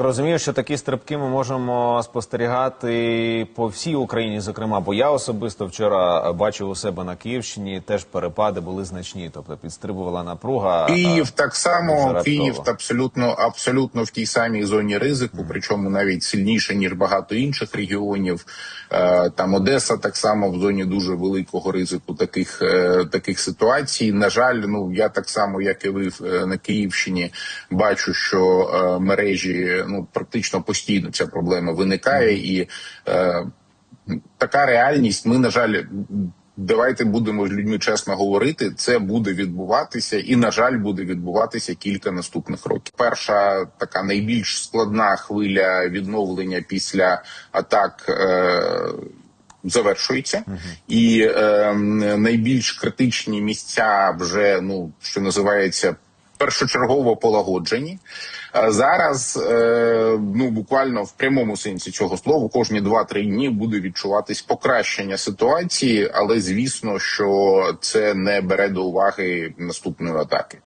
Розумію, що такі стрибки ми можемо спостерігати по всій Україні, зокрема, бо я особисто вчора бачив у себе на Київщині теж перепади були значні, тобто підстрибувала напруга. Київ так само. Київ абсолютно абсолютно в тій самій зоні ризику, причому навіть сильніше ніж багато інших регіонів. Е, Там Одеса так само в зоні дуже великого ризику таких е, таких ситуацій. На жаль, ну я так само, як і ви е, на Київщині, бачу, що мережі ну практично постійно ця проблема виникає і. Е, така реальність. Ми, на жаль, давайте будемо з людьми чесно говорити. Це буде відбуватися, і на жаль, буде відбуватися кілька наступних років. Перша така найбільш складна хвиля відновлення після атак. Е- Завершується, і е, найбільш критичні місця вже ну що називається першочергово полагоджені. Зараз е, ну буквально в прямому сенсі цього слова кожні 2-3 дні буде відчуватись покращення ситуації, але звісно, що це не бере до уваги наступної атаки.